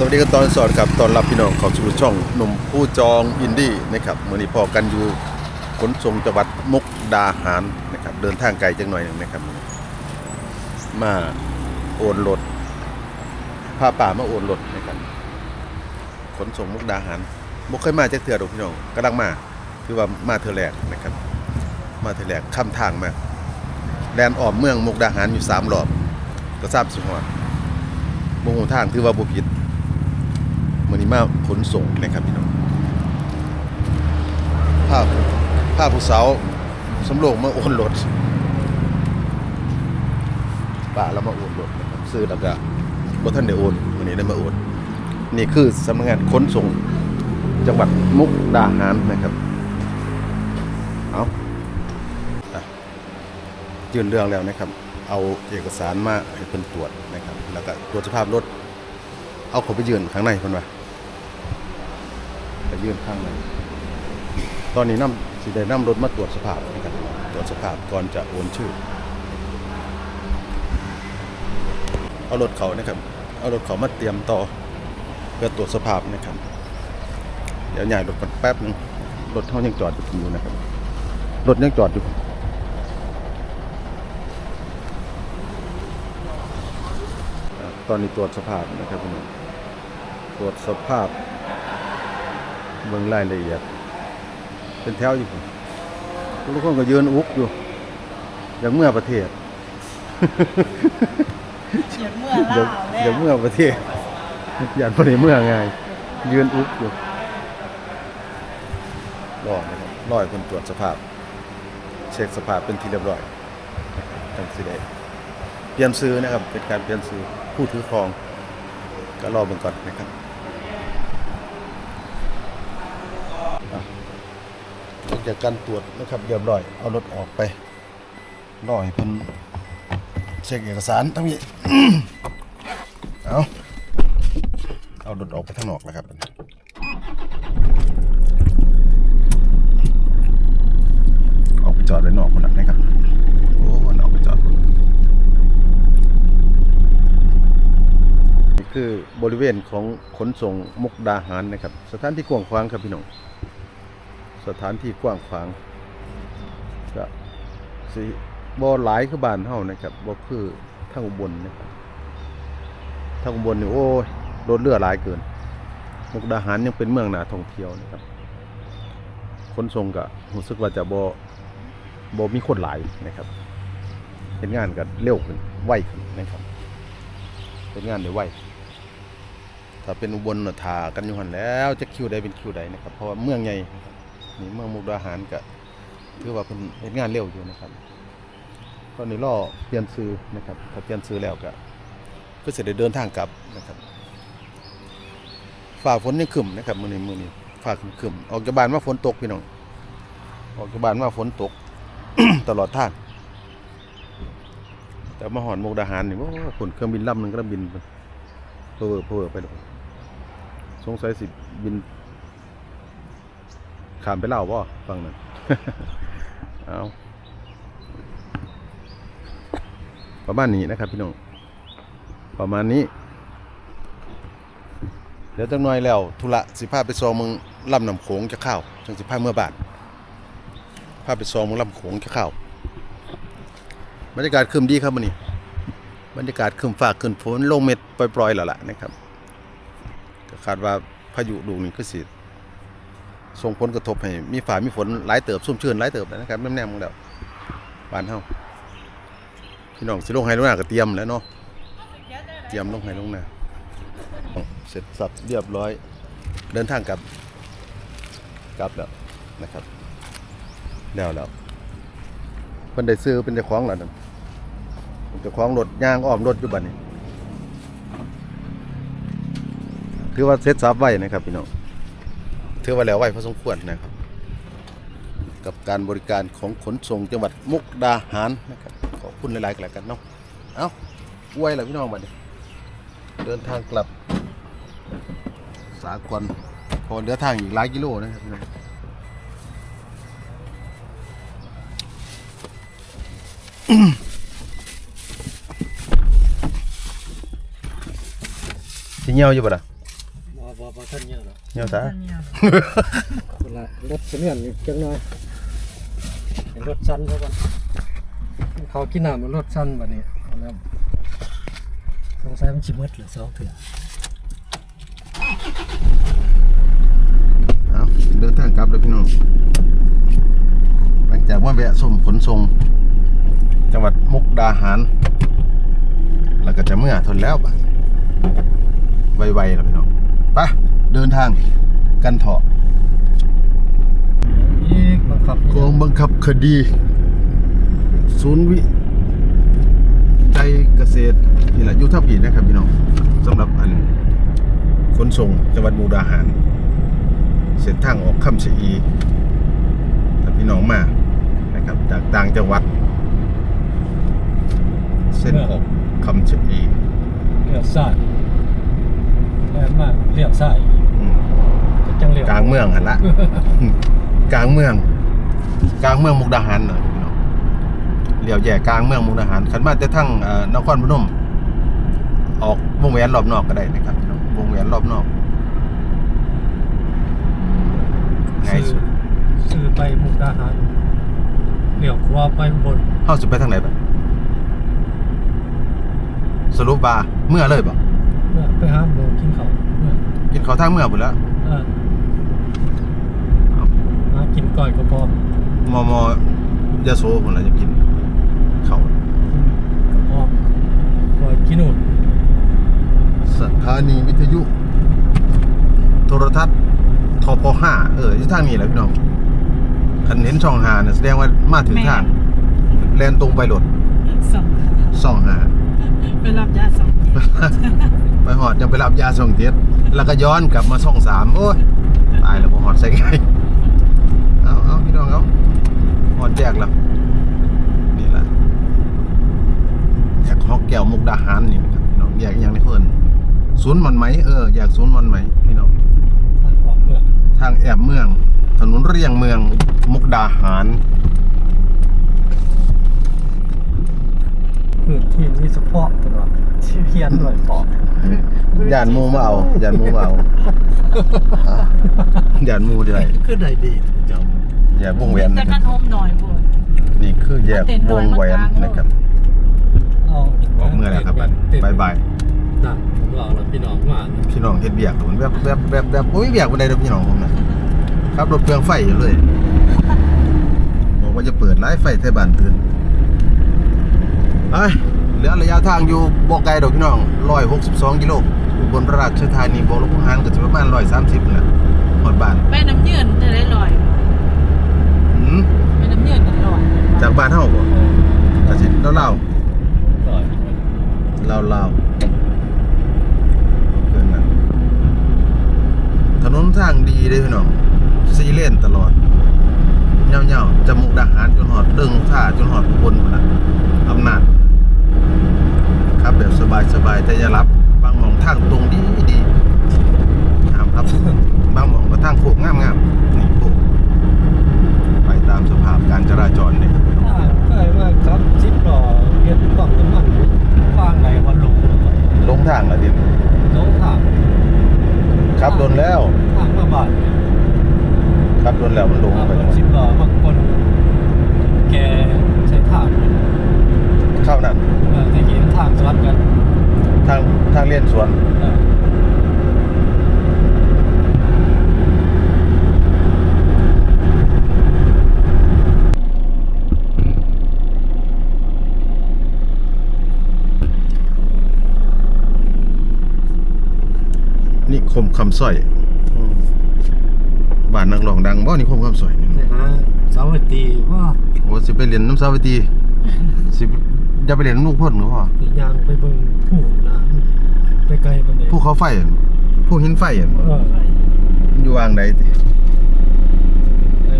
สวัสดีครับตอนสอนครับตอนรับพี่น้องขอสู่ช่องหนุ่มผู้จองอินดี้นะครับเมื่อนี้พอกันอยู่ขนส่งจังหวัดมุกดาหารนะครับเดินทางไกลจังหน่อยหนึงนะครับ มาโอนรถพาป่ามาโอนรถนะครับขนส่งมุกดาหารมุกเคยมาจากเถื่อดพี่น้องกำลังมาคือว่ามาเถื่อแรกนะครับ มาเถื่อแรกข้ามทางมาแลนออมเมืองมุกดาหารอยู่สามรอบก็ทราบสิหอดมงหทางถือว่าบุผิด มือนี้มาขนส่งนะครับพี่น้องภาพภาพผู้สาวสำโรงมาโอนรถป่าเรามาโอนรถนะครับซื้อแล้วก็บ่ท่านได้โอนวันนี้ได้มาโอนนี่คือสำนักงานขนส่งจังหวัดมุกดาหารนะครับเอาอยื่นเรื่องแล้วนะครับ เอาเอกสารมาให้เพิ่นตรวจนะครับ แล้วก็ตรวจสภาพรถ เอาเขาไปยืนข้างในเพิ่นว่า ยืนข้างในตอนนี้นำสิได้นำรถมาตรวจสภาพนะครับตรวจสภาพก่อนจะโอนชื่อ เอารถเขานะครับ เอารถเขามาเตรียมต่อเพื่อตรวจสภาพนะครับ เดี๋ยวใหญ่รถกันแป๊บนึงรถเขายังจอดอยู่นะครับ รถยังจอดอยู่ตอนนี้ตรวจสภาพนะครับพี่น้องตรวจสภาพ เบิ่งรายละเอียด เป็นแถวอยู่พุ่นทุกคนก็ยืนอุกอยู่ อย่างเมื่อประเทศเฉียดเมื่ออล่าย่างอวแล้วย่างเมื่อประเทศอย่างประเทศเมื่อไงยืนอุกอยู่รอนะครับรอให้คนตรวจสภาพ เช็คสภาพเป็นที่เรียบร้อยตั้งสิได้เปลี่ยนซื้อนะครับ เป็นการเปลี่ยนซื้อผู้ถือครอง ก็รอเบิ่งก่อนนะครับอะหลัง จากการตรวจนะครับเรียบร้อย เอารถออกไปรอให้เพิ่นเช็คเอกสารทั้งนี้ เอาเอารถออกไปข้างนอกนะครับออกไปจอดไว้นอกคนนั้นนะครับโอ้มันออกไปจอดนี่คือบริเวณของขนส่งมุกดาหารนะครับ สถานที่กว้างขวางครับพี่น้อง สถานที่กว้างขวางก็สิบ่หลายคือบ้านเฮานะครับบ่คือทางอุบลนะครับทางอุบลนี่โอ้ยรถเรือหลายเกินมุกดาหารยังเป็นเมืองหนาท่องเที่ยวนะครับขนส่งก็รู้สึกว่าจะบ่บ่มีคนหลายนะครับเห็นงานกันเร็วขึ้นไวขึ้นนะครับเป็นงานได้ไวถ้าเป็นอุบลน่ะทากันอยู่หันแล้วจะคิวใดเป็นคิวใดนะครับเพราะว่าเมืองใหญ่ นี่เมืองมุกดาหารก็ถือว่าเป็นเห็นงานเร็วอยู่นะครับตอนนี้รอเปลี่ยนซื้อนะครับถ้าเปลี่ยนซื้อแล้วก็ก็จะได้เดินทางกลับนะครับฝ่าฝนยังขึ้นนะครับมือนี้มือนี้ฝ่าขึ้นๆออกจากบ้านมาฝนตกพี่น้องออกจากบ้านมาฝนตก ตลอดทางแต่มาหอนมุกดาหารนี่ว่าขนเครื่องบินลำหนึ่งก็บินไปเพอเวอเพอเวอไปเลยสงสัยสิบิน ขามไปเล่าวบ่ฟังหน่อยเอาประมาณนี้นะครับพี่น้อง ประมาณนี้ เดี๋ยวจังน้อยแล้วธุระสิพาไปซองมึงลำน้ำโขงจะเข้าวจังสิพาเมื่อบาทพาไปซองมึงลำโขงจะเข้าวบรรยากาศคืมดีครับมันนี้บรรยากาศคืมฝากคืมฝนลงเม็ดปล่อยๆแล้วล่ะนะครับก็คาดว่าพายุลูกนี้ก็สิ ส่งผลกระทบให้มีฝ่ามีฝนหลายเติบซุ่มชื่นหลายเติบนะครับแน่ๆมึงแล้วบานเฮาพี่น้องสิลงให้ลงหน้าก็เตรียมแล้วเนาะเตรียมลงให้ลงหน้าเสร็จสับเรียบร้อย เดินทางกลับกลับแล้วนะครับแล้วแล้วเพิ่นได้ซื้อเป็นเจ้าของแล้วนั่นเป็นเจ้องรถย่างอ้อมรถอยู่บัดนี้ถือว่าเซ็ตซับไว้นะครับพี่น้อง ถือว่าแล้วไว้พอสมควรนะครับ กับการบริการของขนส่งจังหวัดมุกดาหารนะครับขอบคุณหลายๆกันแล้วกันเนาะเอ้าอวยแล้วพี่น้องบัดนี้เดินทางกลับ สากลพอเหลือทางอีกหลายกิโลนะครับพี่น้องสิเหี่ยวอยู่บ่ล่ะบ่ทันเนี่ยหรอกเหี่ยวซะเวลารถเงียนอก จังหน่อยเป็นรถสั้นเท่ากันเขากินน้ำมันรถสั้นบัดนี้เอาแล้วสงสัยมันสิหมดเหลือสองเถื่อเอาเดินทางกลับเลยพี่น้องหลังจากว่าแวะส่งขนส่งจังหวัดมุกดาหาร แล้วก็จะเมื่อทนแล้วปะไวๆแล้วพี่น้องไป เดินทางกันเถาะอีกบังคับกองบังคับคดี ศูนย์วิจัยเกษตรนี่แหละอยุทธพีนะครับพี่น้องสำหรับอันขนส่งจังหวัดมุกดาหาร เส้นทางออกคำชะอีถ้าพี่น้องมานะครับ จากต่างจังหวัด เส้นออกคำชะอีเลี้ยวซ้ายแล่นมาเลี้ยวซ้ายอืมก็ จังเลี้ยวกลางเมืองหันละ กลางเมือง กลางเมืองมุกดาหารเนาะพี่น้องเลี้ยวแย่กลางเมืองมุกดาหารขันมาจะทั้งเอ่อนครพนม ออกวงแหวนรอบนอกก็ได้นะครับพี่น้องวงแหวนรอบนอกง่ายสุดซื้อไปมุกดาหารเลี้ยวขวาไปอุบนเข้าสุดไปทางไหนบ้างสรุปว่าเมื่อเลยบ่เมื่อไปหาหมูกินข้าวเมื่อกินข้าวทางเมื่อหมดแล้วเออหา กินก้อยก็พอมอมอยาโซคนละจะกินข้าวก็พอก้อยกินนู่นสถานีวิทยุ โทรทัศน์ทพห้าเออที่ทางนี้แหละพี่น้องคันเห็นช่องหาเนี่ยแสดงว่ามาถึงทางแลนตรงไปรถสองส่องหาไปรับยาสองไปหอดยังไปรับยาส่องเทียดแล้วก็ย้อนกลับมาช่องสามโอ้ยตายแล้วพอหอดใส่ไงเอา เอาพี่น้องเอาหอดแจกแล้วนี่แหละแจกฮอกแก้วมุกดาหารนี่นะครับพี่น้องแยกอยังในเพื่อนศูนย์มันไหมเอออยากศูนย์มันไหมพี่น้องทางออกเมื่อทางแอบเมือง ถนนเรียงเมืองมุกดาหารพื้นที่นี้เฉพาะตลอดที่เพียนหน่อยพอยานหมูมาเอายานหมูมาเอาอะยานหมูที่ไหนคือได้ดีเจ้า แยกวงแหวนแต่นะคกัรันบโฮมหน่อยบุญนี่คือแยกวงแหวนนะครับเอาออกเมื่อไหร่ครับบัดบายบายน่ะผมรอแล้วพี่น้องมาพี่น้องเฮ็ดเบียกผมแบบแบบแบบแบบโอ้ยเบียกบันไดเด้อพี่น้องผมนะครับรถเครื่องไฟอยู่เลยบอกว่าจะเปิดไลฟ์ไฟไทยบ้านตื่นไปเหลือระยะทางอยู่บ่ไกลดอกพี่น้อง162กิโลอุบลราชธานีบ่ลงหารก็สิประมาณ130นั่นแหละฮอดบ้านไปน้ำยืนจะได้ลอย หืม ไปน้ำยืนกันลอย จากบ้านเฮาบ่ก็สิเล่าต่อยๆเล่าๆเกินนั้นถนนทางดีเด้อพี่น้องซีเลนตลอดเหี่ยวๆจมูกดาหารจนหอดเดึงท่าจนหอดอุบลพุ่นน่ะอำนาจครับแบบสบายๆแต่อย่ารับบางหม่องทางตรงดีดีห้ามครับบางหม่องก็ทางโค้งงามๆนี่โค้งไปตามสภาพการจราจรเนี่ย ถ้าเคยว่าครับชิปรอเรียนปั๊มน้ำมันฟางไหนวันลงลงทางแล้วดิลงทางครับโดนแล้วทางมาบ้านครับโดนแล้วมันลงทางไปรถชิปรอบางคนแกใช้ทางเข้านั่นเออที่กินทางสลับกัน ทางทางเลียนสวน เออ นี่ค มคำสร้อยบ้านนักร้องดังบ่นี่คมคำสร้อยนี่ไปหาสาวัตตีว่าโอ้สิไปเรียนน้ำสาวิตรีสิจะไปเรียนน้ำลูกพ่นหรือพ่อไปย่างไปเบิ่งผู้น้ำไปไกลปานใดผู้เขาไฟอะผู้หินไฟอะเอออยู่วางใดติไป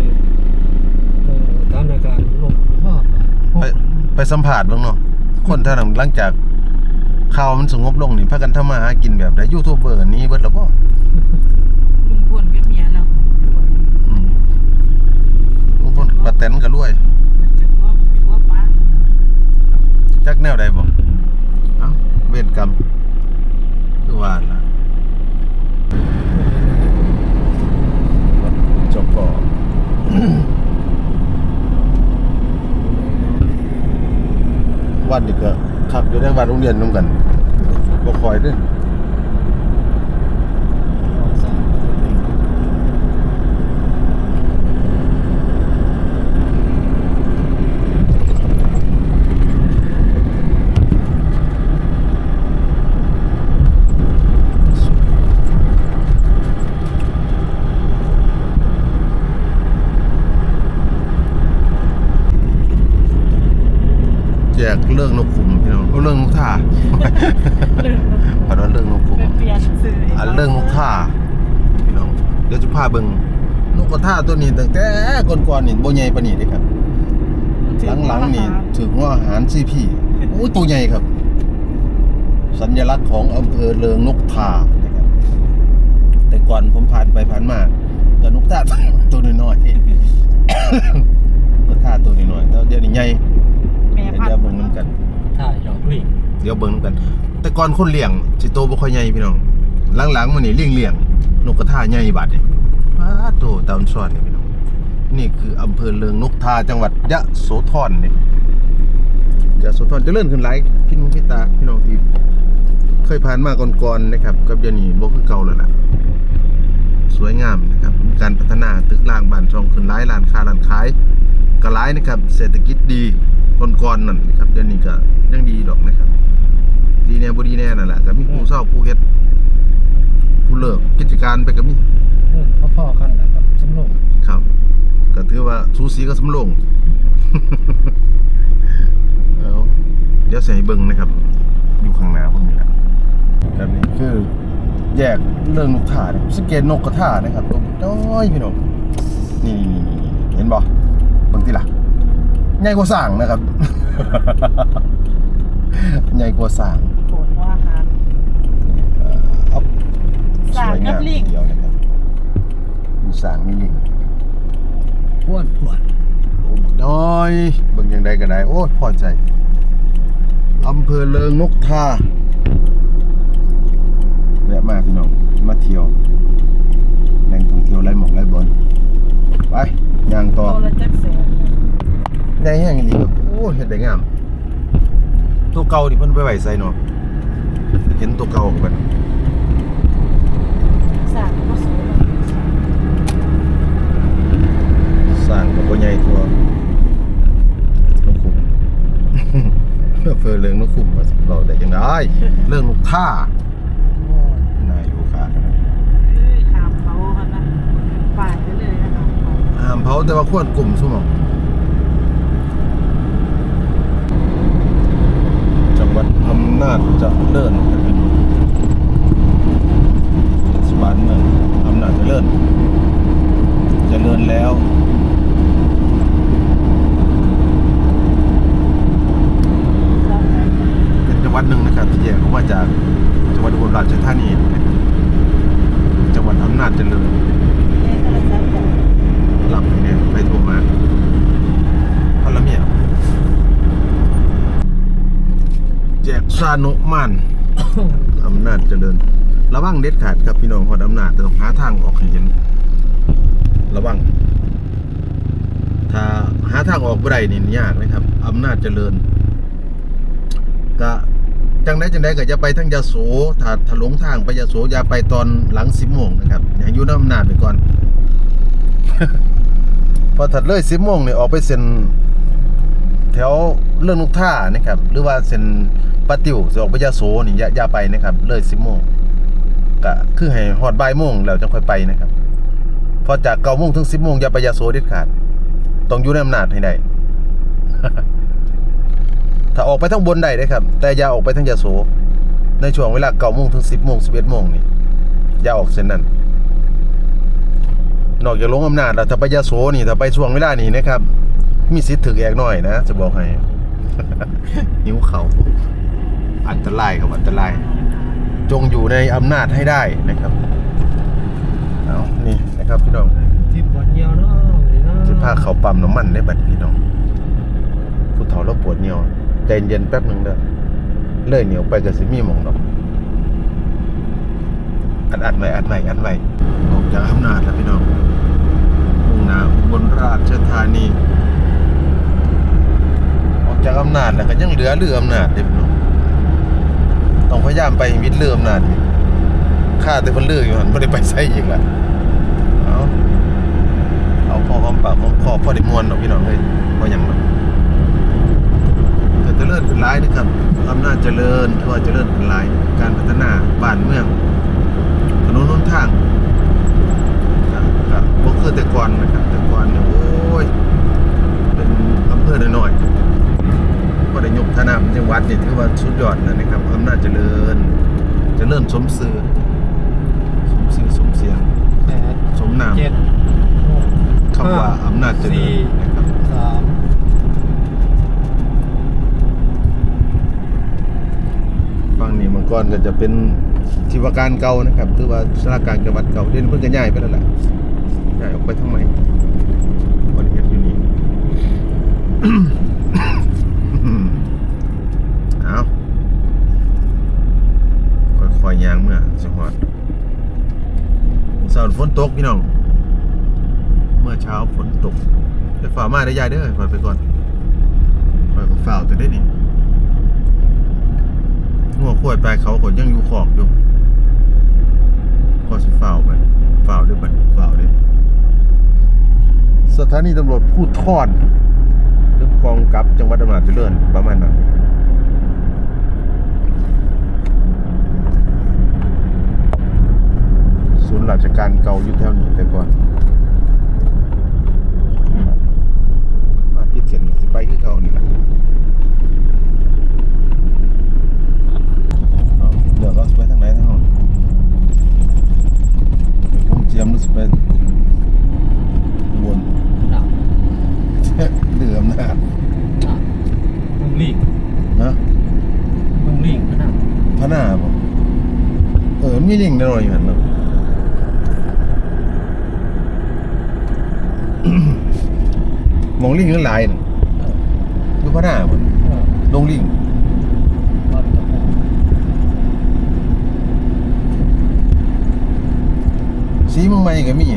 เบิ่งสถานการณ์ลมว่าไปไปสัมผัสบ้างเนาะคนท่านั้นหลังจาก ข่าวมันสงบลงนี่พากันทำมาหากินแบบไดยูทูบเบอร์นี้เบิดแล้วก็ลุงพลกับเมียเราด้วยอืลุงพลป้าแตนกันจักแนวใดบ่เอ้เวรกรรมคือว่าล่ะจบก่อวันนี้ก็ ขับอยู่ในบ้านโรงเรียนนำกันบ่คอยเด้อ สามตัวเอง แจกเรื่องนกขุมพี่น้องเอาเรื่องนกท่า เรื่อง พอดว่าเรื่องนกขุม ไปเปลี่ยนสื่ ออันเรื่องนกท่าพี่น้องเดี๋ยวจะพาเบิ่งนกกระท่าตัวนี้ตั้งแต่ก่อนๆนี่บ่ใหญ่ปานนี้เด้ครับ หลังๆนี่ถึงว่าอาหารซีพีโอ้ยตัวใหญ่ครับ สัญลักษณ์ของอำเภอเลิงนกทานะครับ แต่ก่อนผมผ่านไปผ่านมาก็นกทาตัวน้อยๆนกทาตัวน้อยๆแต่เดี๋ยวนี้ใหญ่แม่เดี๋พันยวธุ์เบิ่งนํกันถ้าหยอกลิงเดี๋ยวเบิ่งนำกัน แต่ก่อนคนเลี้ยงสิโตบ่ค่อยใหญ่พี่น้อง หลังๆมานี่เลี้ยงเลี้ยงนกกระทาใหญ่บัดเนี่อ้าโตตามซ้อนนี่พี่น้องนี่คืออำเภอเลิงนกทาจังหวัดยะโสธรเนี่ยยะโสธรจะเลื่อนขึ้นหลายพี่น้องพี่ตาพี่น้องที่เคยผ่านมาก่อนๆนะครับกับเดี๋ยวนี้บ่คือเก่าแล้วล่ะสวยงามนะครับการพัฒนาตึกรางบ้านช่องขึ้นหลายร้านค้าร้านขายก็หลนะครับ เศรษฐกิจดีก่อนๆนั่นนะครับเดี๋ยวนี้ก็ยังดีดอกนะครับดีแน่บ่ดีแน่นั่นแหละก็มีผู้เศร้าผู้เฮ็ด เลิกกิจการไปก็มีเออพ่อๆกันแหละครับสำโรงครับ ก็ถือว่าสูสีกับสำโรงเอาเดี๋ยวใส่เบิ่งนะครับ อยู่ข้างหน้าพวกนี้แหละแบบนี้คือแยกเรื่องนกท่าเนี่ยสงเกตนกกระท่านะครับตัวน้อยพี่น้องนี่นี่นี่นี่เห็นบ่เบิ่งทีละใหญ่กว่าสร้างนะครับ ใหญ่กว่าสร้าง โผล่ว่าอาหาร เอ่อเอา สร้างกับลิงเดียวนะครับมีสร้างมีลิงอ้วนปวดโอ้บักน้อยเบิ่งยังไดก็ได้โอ้ยพอใจอำเภอเลิงนกทาแวะมาพี่น้องมาเที่ยวแหล่งท่องเที่ยวไรหมอกไรบอลไปย่างต่อโตละจักแสนได้แห้งอีหลีครับโอ้เฮ็ดได้งามตัวเก่านี่เพิ่นไปไว้ใส่เนาะเห็นตัวเก่าเพิ่น สร้างก็สวย สร้างก็ บ่ใหญ่ตัวนกขุมอำเภอเลิงนกขุมว่าเราได้จังไดเรื่องนกท่าโอ้ยน่าอยู่ค่ะเอ้ยถามเขาค่ะนะป่ายไปเลยนะคะเขาห้ามเผาแต่ว่าควรกลุ่มซุหมองจังหวัดอำนาจเจะเลิ่นครับพี่น้องเทศบาลเมืองอำนาจเจริญเจริญแล้ว เป็นจังหวัดหนึ่งนะครับที่แยกออกมาจากจังหวัดอุบลราชธานีนะครับจังหวัดอำนาจเจริญหลับเนี่ยไปโทรมาพลเมียแจกซาโนุ มานอำนาจเจริญ ระวังเด็ดขาดครับพี่น้องหอดอำนาจแต่ต้องหาทางออกให้เห็น ระวัง ถ้าหาทางออกบ่ได้นี่ยากนะครับอำนาจเจริญก็จังไดจังไดก็จะไปทางยาโสถ้าถ้าหลงทางไปยาโสอย่าไปตอนหลัง10โมงนะครับอย่าอยู่น้ำอำนาจไปก่อน พอถัดเลย10โมงนี่ออกไปเส้น แถวเรื่องนกท่านะครับ หรือว่าเส้นปะติวสออกไปยาโสนี่อย่าอย่าไปนะครับ เลย10โมงก็คือให้ฮอดบ่ายโมงแล้วจังค่อยไปนะครับพอจาก9โมงถึง10โมงอย่าไปยาโสเด็ดขาด ต้องอยู่ในอำนาจให้ได้ถ้าออกไปทางบนได้เด้ครับ แต่อย่าออกไปทางยาโสในช่วงเวลาเก้าโมงถึงสิบโมงสิบเอ็ดโมงนี่อย่าออกเส้นนั้นนอกจากลงอำนาจแล้วถ้าไปยาโสนี่ถ้าไปช่วงเวลานี้นะครับ มีสิทธิ์ถึกแอกหน่อยนะ จะบอกให้หิวเขาอันตรายครับอันตราย จงอยู่ในอำนาจให้ได้นะครับเอานี่นะครับพี่น้องที่ปวดเหี่ยวเนาะนี่เนาะสิพาเขาปั๊มน้ำมันได้บัดพี่น้องผู้เฒ่าเราปวดเหนียวใจเย็นแป๊บหนึงเด้อเลยเหนียวไปก็สิมีหมองดอกอัดอัดไว้อัดไว้อัดไว้ออกจากอำนาจแล้วพี่น้องมุ่งหน้าอุบลราชธานีออก จากอำนาจแล้วก็ยังเหลือเรืออำนาจเด้พี่น้องต้องพยายามไปให้มิดเรืออำนาจข้าแต่เพิ่นเลือกอยู่หั่นบ่ได้ไปไสอีกละเอาเอาพอหอมปากหอมคอพอได้มวนเนาะพี่น้องเอ้ยบ่หยังเนาะก็เจริญขึ้นหลายนะครับอำนาจเจริญทั่วเจริญขึ้นหลาย การพัฒนาบ้านเมืองถนนหนทางก็ก็บ่คือแต่ก่อนนะครับแต่ก่อนเนี่ยโอ้ยเป็นอำเภอหน้อยๆ ยกฐานะเป็นจังหวัดนี่ถือว่าสุดยอดนะนะครับอำนาจเจริญเจริญสมสื่อสมสื่อสมเสียงแปดสมนามเจ็ดหกคำว่าอำนาจเจริญนะครับสามฝั่งนี้เมื่อก่อนก็จะเป็นที่ว่าการเก่านะครับถือว่าสถานการณ์จังหวัดเก่าเด่นเพิ่งจะย้ายไปแล้วแหละย้ายออกไปทางใหม่คนเฮ็ดอยู่นี่ เอาค่อยๆย่างเมื่อสฮอด เสาฝนตกพี่น้อง เมื่อเช้าฝนตกแต่ฝ่ามาได้ยายเด้อคอยไปก่อนคอยก็ฝ่าวแต่ได้นี่งัวควายปลายเขาก็ยังอยู่ขอกอยู่ก็สิฝ้าวไปฝ้าวด้วยบัดฝ้าด้วยสถานีตำรวจพูดทอดรือกองกับจังหวัดอำนาจเจริญประมาณนั้น ศูนย์ราชการเก่าอยู่แถวนี้แต่ก่อนมาพิดเส้นสิไปคือเก่านี่แหละเอาเดี๋ยวเราจะไปทางไหนทางโน้นไปคงเจียมหรือจะไปวนดับเหลื่อมหน้าดับมึงลิงฮะมึงลิงนะพระหน้าบ่เออมีลิงแน่นอนอยู่หันเนาะ มองลิงนั่นหลายน่ะอยู่พระหน้าบ่เออลงลิงรอดกับผมสีเมืองใหม่ก็มี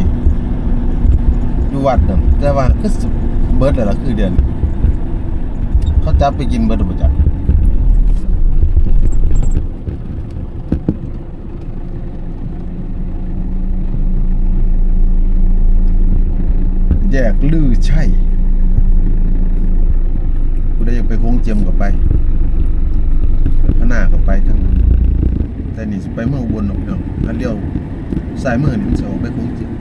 อยู่วัดนั่นแต่ว่าคือสิเบิดแล้วล่ะคือเดือน เขาจับไปกินเบิดแล้วบ่จัก แยกลือใช่ผู้ใดอยากไปโค้งเจียมก็ไปไปพะหน้ากับไปทั้งแต่นี่ไปเมืองอุบนหรอกเนาะอันเดียวสายมือนี่มันจะออกไปโค้งเจียม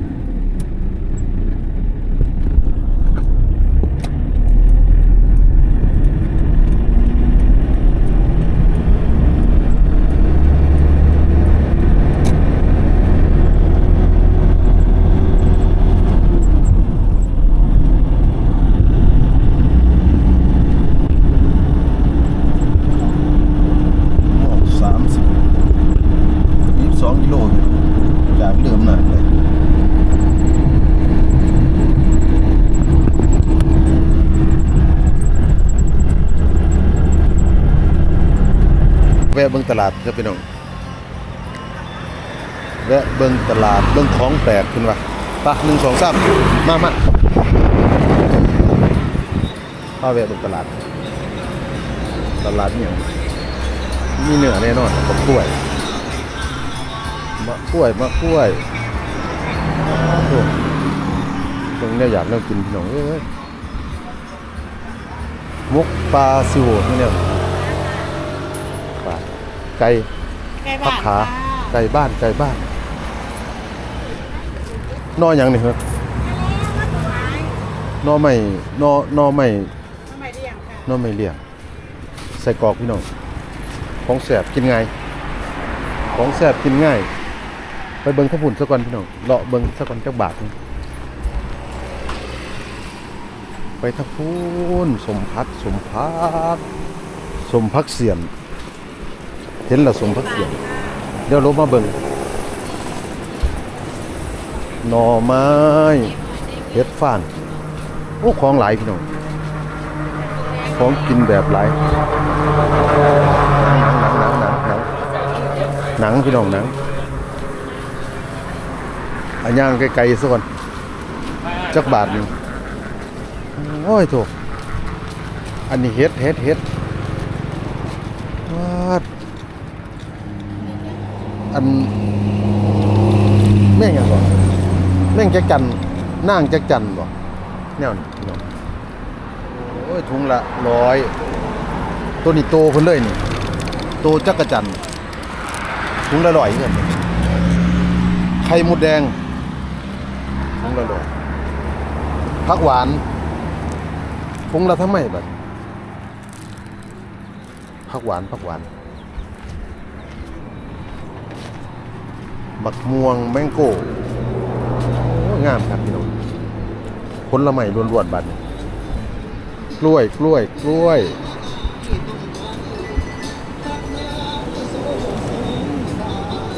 โอ้สามสิบยี่สิบสองกิโลเนี่ยจากเริ่มหนาเลยแวะ เบิ่งตลาดครับพี่น้องแวะเบิ่งตลาดเบิ่งของแปลกขึ้นว่าปะหนึ่งสองสามมามาพาแวะเบิ่งตลาด ตลาดเนี่ยมีเนื้อแน่นอนกับกล้วยมะกล้วยมะกล้วยตรงนี้อยากเริ่มกินพี่น้องเอ้ยมกปลาซิวนี่เนี่ย ไก่ใกล้ผับ้ากนขาค่ะไก่บ้านไก่บ้านนออย่างนี่ครับนอไม่นอนอไม่ทำไมเรียงค่ะนอไม่เลี่ยงใส่กรอกพี่น้องของแสบกินง่ายของแสบกินง่าย ไปเบิ่งข้าวปุ่นสักก่อนพี่น้องเลาะเบิ่งสักก่อนจักบาทหนึ่งไปทักพูนสมพักสมพักสมพักเสียน เห็นและสมพักเสียนเดี๋ยวลบมาเบิ่งหน่อไม้เห็ดฟางโอ้ของหลายพี่น้องของกินแบบหลายหนังหนังหนังหนังหนังหนังพี่น้องหนังอันย่างไกลๆสักก่อนจักบาทนึงโอ้ยโถอันนี้เฮ็ดเฮ็ดเฮ็ดว้า อันแม่งยังบ่แม่งจักจันนางจักจันบ่แนวนี้พี่น้องโอ้ยถุงละร้อยตัวนี้โตเพิ่นเลยนี่โตจักรจันทร์ถุงละร้อยเงินไข่มดแดงถุงละร้อยผักหวานถุงละทำไมบัดผักหวานผักหวาน บักม่วงแมงโก้งามครับพี่น้องผลไม้ล้วนๆบัดนี้กล้วยกล้วยกล้วย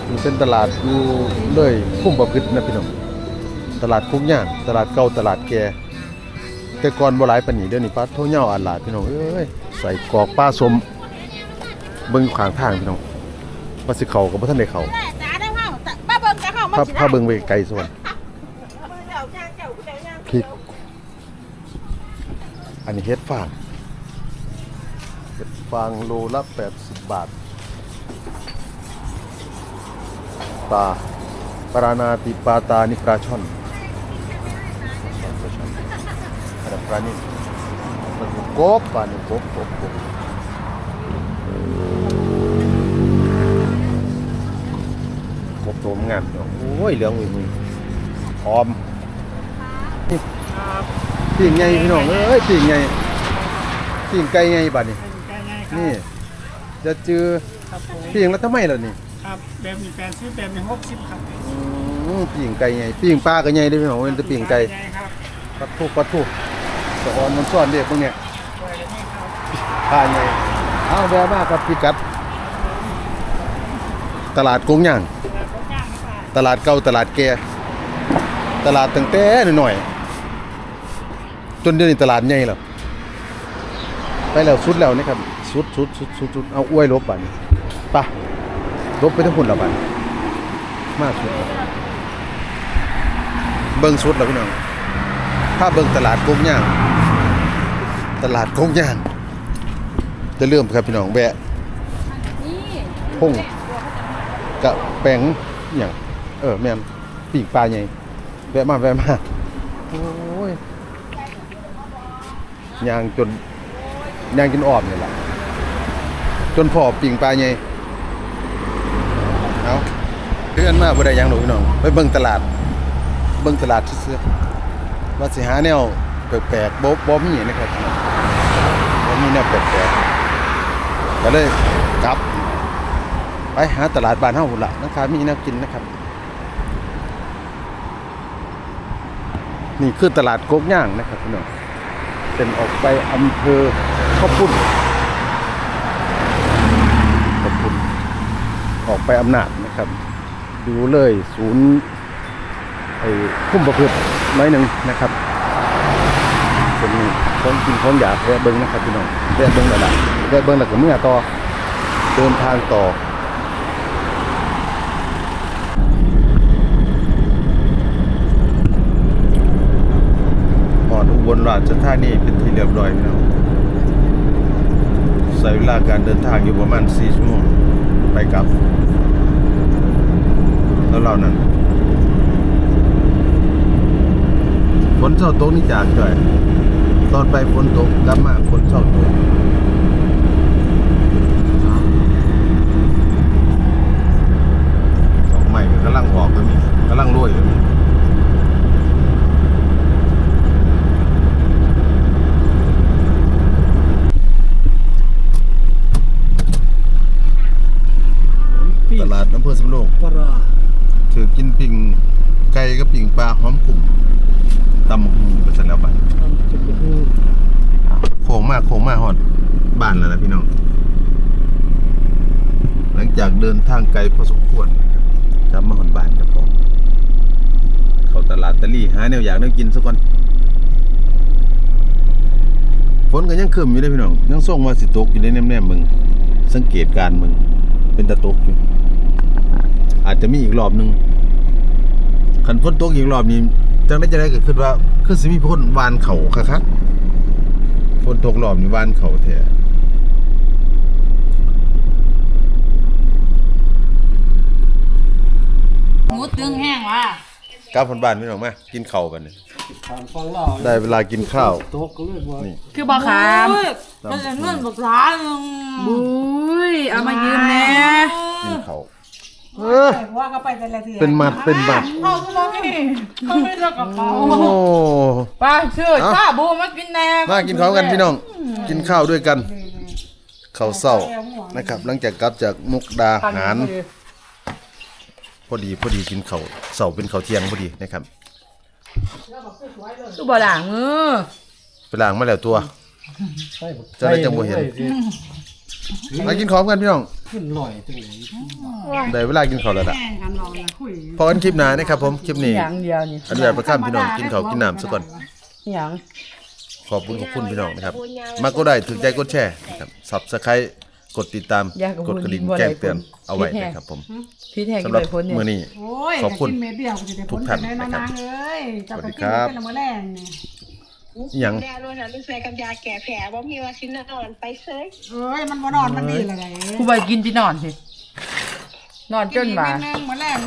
นี่เป็นตลาดอยู่เลยพุ่มประพฤตินะพี่น้องตลาดคุกย่างตลาดเก่าตลาดแก่แต่ก่อนบ่หลายปานนี้เดี๋ยวนี้ปลาโทเหย้าอาหลาดพี่น้องเอ้ยใส่กอกปลาสมเบิ่งข้างทางพี่น้องว่าสิเข้าก็บ่ทันได้เข้า ถ้าสิถ้าเบิ่งไปไกลส่วนเจ้าย่างเจ้าผู้ใดย่างพริก อันนี้เฮ็ดฟางเฮ็ดฟางโลละ80บาทปลาปรานาติปาตานิปลาช่อนปลาช่อนอันนั้นปลานิ่มมันคือกบปลานี่กบกบกบ กบตัวมันงามเนาะโอ้ยเหลืองอุ้ยมึงหอมปีงไงพี่น้องเอ้ยปีงไงปีงไก่ไงบัดนี้นี่ จะเจอครับผมปีงแล้วทำไมล่ะนี่ครับแบบมีแปดสิบแบบมีหกสิบครับอืมปีงไก่ไงปีงปลาก็ไงได้อพี่น้องเป็นแต่ปีงไก่ใช่ครับปัดทุกปัดทุกสะออนมันซ่อนเด็กพวกเนี้ยช่วยกันนี่ครับปลาไงเอาแวะมากกับพี่กัดตลาดกงย่างแล้วก็ย่างค่ะ ตลาดเก่าตลาดแก่ตลาดตั้งแต่หน่อยๆจนเดี๋ยวนี้ตลาดใหญ่แล้วไปแล้วสุดแล้วนี่ครับสุดสุดสุดสุดสุดเอาอ้วยลบบัดนไปะลบไปทั้งหุ่นและบัดนมากสุดแล้วเบิ่งสุดแล้วพี่น้องถ้าเบิ่งตลาดกงย่าง ตลาดกงย่าง จะเริ่มครับพี่น้องแวะนี่พุ่งกะแปงอหย่าง เออแม่นปีกปลาใหญ่แวะมาแวะมาโอ้ยยางจนยางจนอ่อมนี่แหละจนพอปิ่งปลาใหญ่เอาเพื่อนมาบ่ได้หยังหรอกพี่น้องไปเบิ่งตลาด เบิ่งตลาดซื่อๆว่าสิหาแนวแปลกๆบ่บ่มีนะครับบ่มีแนวแปลกๆก็เลยกลับ ไปหาตลาดบ้านเฮาพุ่นละนะครับมีแนวกินนะครับ นี่คือตลาดโกกย่างนะครับพี่น้องเป็นออกไปอำเภอข้าวปุ้นข้าวปุ้นออกไปอำนาจนะครับ ดูเลยศูนย์ไอ้คุ้มประพฤติน้อยหนึ่งนะครับเป็นของกินของอยากแวะเบิ้งนะครับพี่น้องแวะเบิ้งแล้วล่ะแวะเบิ้งแล้วก็เมื่อต่อเดินทางต่อ หอดอุบ ลราชธานีเป็นที่เรียบร้อยพี่น้องใช้เวลาการเดินทางอยู่ประมาณ4ชั่วโมงไปกลับ แล้วเรานั้นฝนเช้าตกนี่จากจ่อย ตอนไปฝนตกกลับมาฝนเช้าตกดอกไม้ก็กำลังออกก็มีกำลังโรยก็มี ปี ตลาดอำเภอสำโรงปลาถือกินปิ่งไก่กับปิ่งปลาหอมกลุ่มตำบักหูไปเสร็จแล้วบัดทำจุดหูโค้งมากโค้งมากฮอดบ้านแล้วนะพี่น้อง หลังจากเดินทางไกลพอสมควรกลับมาฮอดบ้านกับผมเข้าตลาดตะลี่หาแนวอยากแนวกินสักก่อนฝนก็ยังครึมอยู่เด้อพี่น้องยังส่งว่าสิตกอยู่ในแนมๆมึงสังเกตการณ์มึงเป็นตะตกอยู่ อาจจะมีอีกรอบหนึงคันฝนตกอีกรอบนี้จังได้จะได้ก็คิดว่าคือสิมีพ่นวานเขาคักๆฝนตกรอบนี่บ้านเขาแท้หมูตึงแห้งว่ะกลับคนบ้านพี่น้องมากินข้าวกันนี่ถามฟังเล่าได้เวลากินข้าวตกก็เลยว่านี่คือบอกขามมันจะเงินบอกร้านบุ้ยเอามายืมแน่กินข้าว ว่าก็ไปแต่ละทีเป็นมัดเป็นมัดเขาก็บอกนี่เขาไม่รักกับเขาโอ้ไปชื่อชาบูมากินแน่มากินข้าวกันพี่น้อง กินข้าวด้วยกันข้าวเศร้านะครับ หลังจากกลับจากมุกดาหาร พอดีพอดีกินข้าวเสาเป็นข้าวเที่ยงพอดีนะครับตูบ่ด่างมือไปล้างมาแล้วตัวใช่บอกจะได้จังบ่เห็นมากินข้าวกันพี่น้อง ขึ้นลอยจังเลยได้เวลากินข้าวแล้วล่ะแข่งกันเราเนี่ยคุยพอกันคลิปหน้านะครับผมคลิปนี้อย่างเดียวนี่อนุญาตประข้ามพี่น้องกินข้าวกินน้ำซะก่อนอย่างขอบคุณขอบคุณพี่น้องนะครับมากก็ได้ถึงใจกดแชร์นะครับ Subscribe กดติดตามอยากกับกดกระดิ่งบุญแจ้งเตือนบ่ได้ผลเอาไว้นะครับผมพี่แทงสำกินหรับไปพ้นเนี่ยมื้อนี้โอ้ยขอบคุณแต่กินเม็ดเดียวก็จะได้ทุพ้กนท่านไปแน่นอนนะครับนางเอ้ยจะไปสวัสดีกินครับ เป็นละมื้อแรงเนี่ยอิหยังแดรุ่นนั้นใส่กับยาแก้แผลบ่มีว่าชิ้นนอนไปเซยเอ้ยมันบ่นอนมันดีเลยกูไปกินที่นอนสินอนจนว่ากินอีกดนึงมื้อแรง